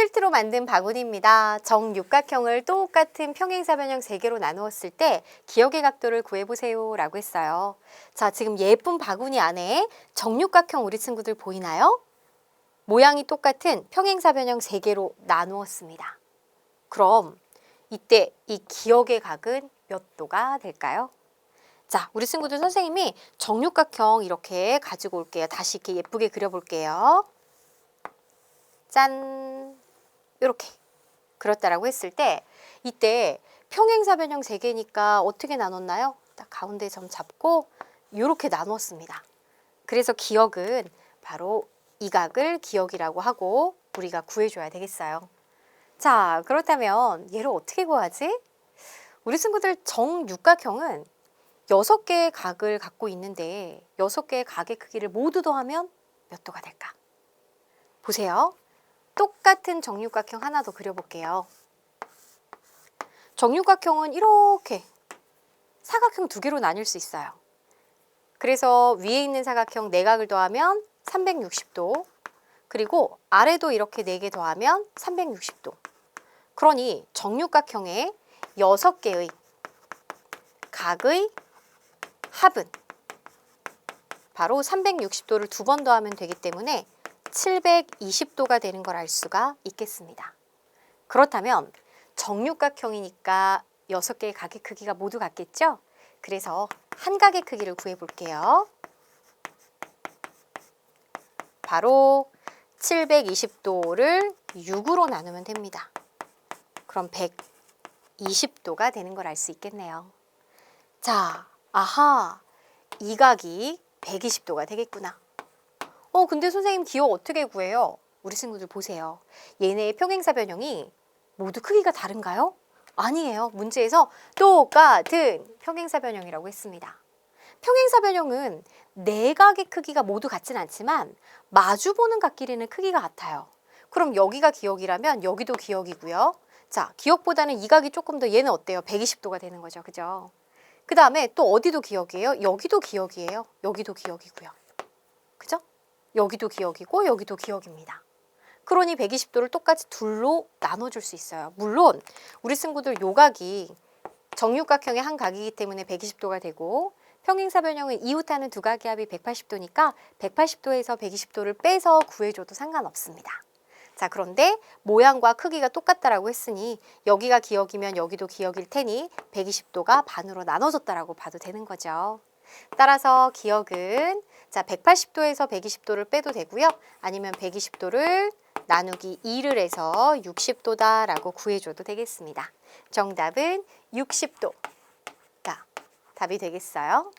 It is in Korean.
퀼트로 만든 바구니입니다. 정육각형을 똑같은 평행사변형 3개로 나누었을 때 기억의 각도를 구해보세요 라고 했어요. 자, 지금 예쁜 바구니 안에 정육각형 우리 친구들 보이나요? 모양이 똑같은 평행사변형 3개로 나누었습니다. 그럼 이때 이 기억의 각은 몇 도가 될까요? 자, 우리 친구들 선생님이 정육각형 이렇게 가지고 올게요. 다시 이렇게 예쁘게 그려볼게요. 짠! 이렇게 그렸다라고 했을 때 이때 평행사변형 3개니까 어떻게 나눴나요? 딱 가운데 점 잡고 이렇게 나눴습니다. 그래서 기억은 바로 이 각을 기억이라고 하고 우리가 구해줘야 되겠어요. 자, 그렇다면 얘를 어떻게 구하지? 우리 친구들 정육각형은 여섯 개의 각을 갖고 있는데 여섯 개의 각의 크기를 모두 더하면 몇 도가 될까? 보세요. 똑같은 정육각형 하나 더 그려볼게요. 정육각형은 이렇게 사각형 두 개로 나뉠 수 있어요. 그래서 위에 있는 사각형 네각을 더하면 360도, 그리고 아래도 이렇게 네 개 더하면 360도. 그러니 정육각형의 여섯 개의 각의 합은 바로 360도를 두 번 더하면 되기 때문에 720도가 되는 걸 알 수가 있겠습니다. 그렇다면 정육각형이니까 여섯 개의 각의 크기가 모두 같겠죠? 그래서 한 각의 크기를 구해 볼게요. 바로 720도를 6으로 나누면 됩니다. 그럼 120도가 되는 걸 알 수 있겠네요. 자, 아하, 이 각이 120도가 되겠구나. 어, 근데 선생님 기억 어떻게 구해요? 우리 친구들 보세요. 얘네의 평행사 변형이 모두 크기가 다른가요? 아니에요. 문제에서 똑같은 평행사 변형이라고 했습니다. 평행사 변형은 네 각의 크기가 모두 같진 않지만 마주 보는 각끼리는 크기가 같아요. 그럼 여기가 기억이라면 여기도 기억이고요. 자, 기억보다는 이 각이 조금 더 얘는 어때요? 120도가 되는 거죠. 그죠? 그 다음에 또 어디도 기억이에요? 여기도 기억이에요. 여기도 기억이고요. 여기도 기억이고 여기도 기억입니다. 그러니 120도를 똑같이 둘로 나눠줄 수 있어요. 물론 우리 친구들 요각이 정육각형의 한 각이기 때문에 120도가 되고 평행사변형은 이웃하는 두 각의 합이 180도니까 180도에서 120도를 빼서 구해줘도 상관없습니다. 자 그런데 모양과 크기가 똑같다라고 했으니 여기가 기억이면 여기도 기억일 테니 120도가 반으로 나눠졌다라고 봐도 되는 거죠. 따라서 기억은 자 180도에서 120도를 빼도 되고요. 아니면 120도를 나누기 2를 해서 60도다라고 구해줘도 되겠습니다. 정답은 60도가 답이 되겠어요.